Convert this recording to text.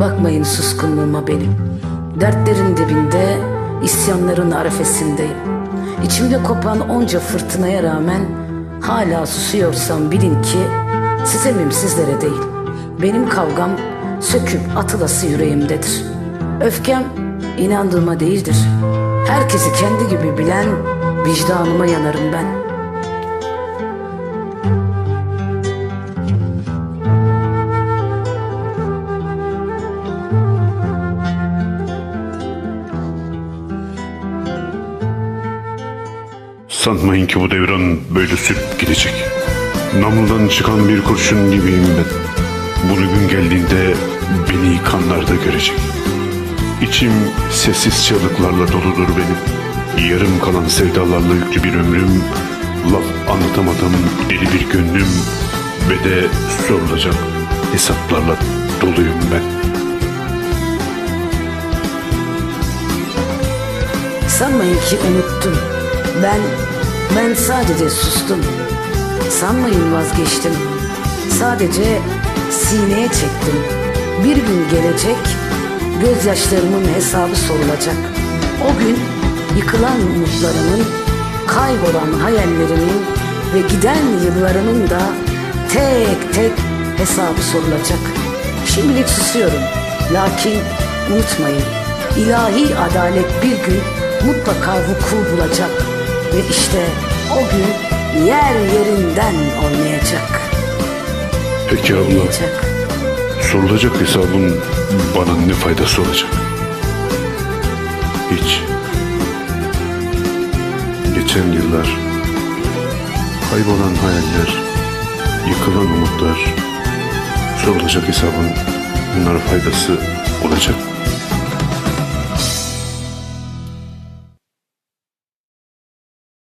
Bakmayın suskunluğuma benim. Dertlerin dibinde, isyanların arefesindeyim. İçimde kopan onca fırtınaya rağmen hala susuyorsam bilin ki size sizlere değil. Benim kavgam söküp atılası yüreğimdedir. Öfkem inandığıma değildir. Herkesi kendi gibi bilen vicdanıma yanarım ben. Sanmayın ki bu devran böyle sürüp gidecek. Namludan çıkan bir kurşun gibiyim ben. Bu gün geldiğinde beni kanlarda görecek. İçim sessiz çığlıklarla doludur benim. Yarım kalan sevdalarla yüklü bir ömrüm. Laf anlatamadım deli bir gönlüm. Ve de sorulacak hesaplarla doluyum ben. Sanmayın ki unuttum. Ben, ben sadece sustum. Sanmayın vazgeçtim. Sadece sineye çektim. Bir gün gelecek, gözyaşlarımın hesabı sorulacak. O gün yıkılan umutlarımın, kaybolan hayallerimin ve giden yıllarımın da tek tek hesabı sorulacak. Şimdilik susuyorum. Lakin unutmayın, ilahi adalet bir gün mutlaka vuku bulacak. Ve işte o gün yer yerinden oynayacak. Peki abla, Oynayacak. sorulacak hesabın bana ne faydası olacak? Hiç. Geçen yıllar, kaybolan hayaller, yıkılan umutlar, sorulacak hesabın bunlara faydası olacak.